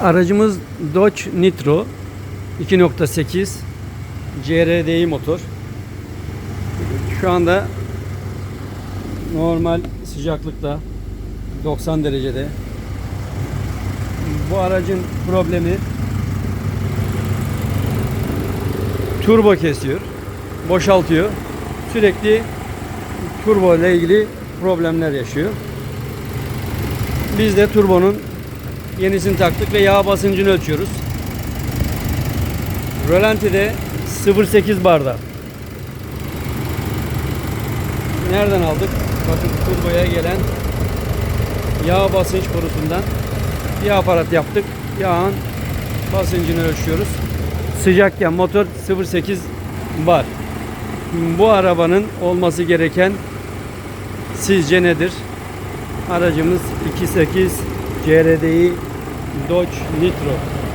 Aracımız Dodge Nitro 2.8 CRDI motor. Şu anda normal sıcaklıkta 90 derecede. Bu aracın problemi turbo kesiyor, boşaltıyor. Sürekli turbo ile ilgili problemler yaşıyor. Biz de turbonun yenisini taktık ve yağ basıncını ölçüyoruz. Rölantide 0.8 barda. Nereden aldık? Bakın turboya gelen yağ basınç borusundan bir aparat yaptık. Yağın basıncını ölçüyoruz. Sıcakken motor 0.8 bar. Bu arabanın olması gereken sizce nedir? Aracımız 2.8 CRDI Dodge Nitro.